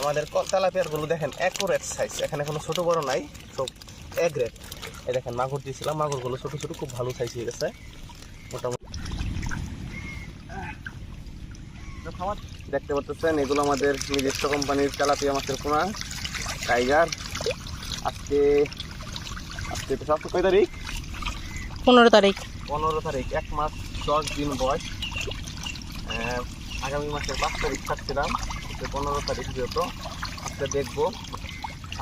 আমাদের তেলাপিয়ারগুলো দেখেন accurate size এখানে কোনো ছোটো বড় নাই সব এক রেট এই দেখেন মাগুর দিয়েছিলাম মাগুরগুলো ছোট ছোট খুব ভালো সাইজ হয়ে গেছে। মোটামুটি দেখতে পাচ্ছেন এগুলো আমাদের নিজস্ব কোম্পানির তেলাপিয়া মাছের পোনা টাইগার আজকে আজকে তো সব কয় তারিখ? পনেরো তারিখ। পনেরো তারিখ এক মাস দশ দিন বয়স। আগামী মাসের পাঁচ তারিখ থাকছিলাম। আজকে পনেরো তারিখ যেহেতু, আজকে দেখব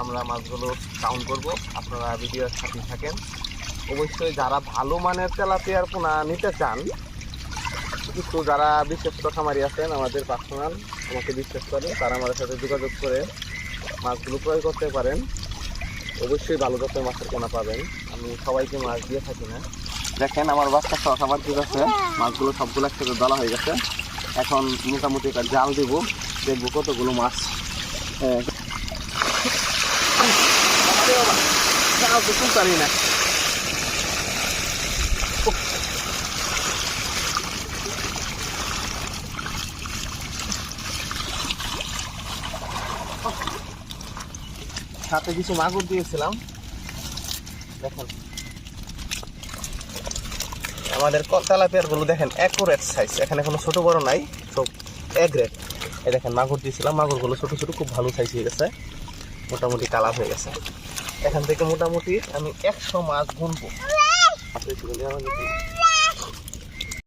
আমরা মাছগুলো কাউন্ট করব, আপনারা ভিডিওর সাথে থাকেন। অবশ্যই যারা ভালো মানের তেলাপিয়ার পোনা নিতে চান কিছু যারা বিশ্বস্ত খামারি আছেন, আমাদের পার্সোনাল আমাকে বিশ্বাস করে, তারা আমাদের সাথে যোগাযোগ করে মাছগুলো ক্রয় করতে পারেন। অবশ্যই ভালো জাতের মাছের পোনা পাবেন। আমি সবাইকে মাছ দিয়ে থাকি না। দেখেন আমার বাচ্চা খাওয়া খাবার ঠিক আছে। মাছগুলো সবগুলো একসাথে দলা হয়ে গেছে। এখন মোটামুটি একটা জাল দেব। দেখব কতগুলো মাছ। হ্যাঁ। না সাথে কিছু মাগুর দিয়েছিলাম। দেখেন। আমাদের তেলাপিয়ারগুলো দেখেন অ্যাকুরেট সাইজ এখানে কোনো ছোট বড় নাই, সব এক রেট। এই দেখেন, মাগুর দিয়েছিলাম। মাগুরগুলো ছোটো ছোট খুব ভালো সাইজ হয়ে গেছে। মোটামুটি কালা হয়ে গেছে। এখান থেকে মোটামুটি আমি একশো মাছ গুনবো।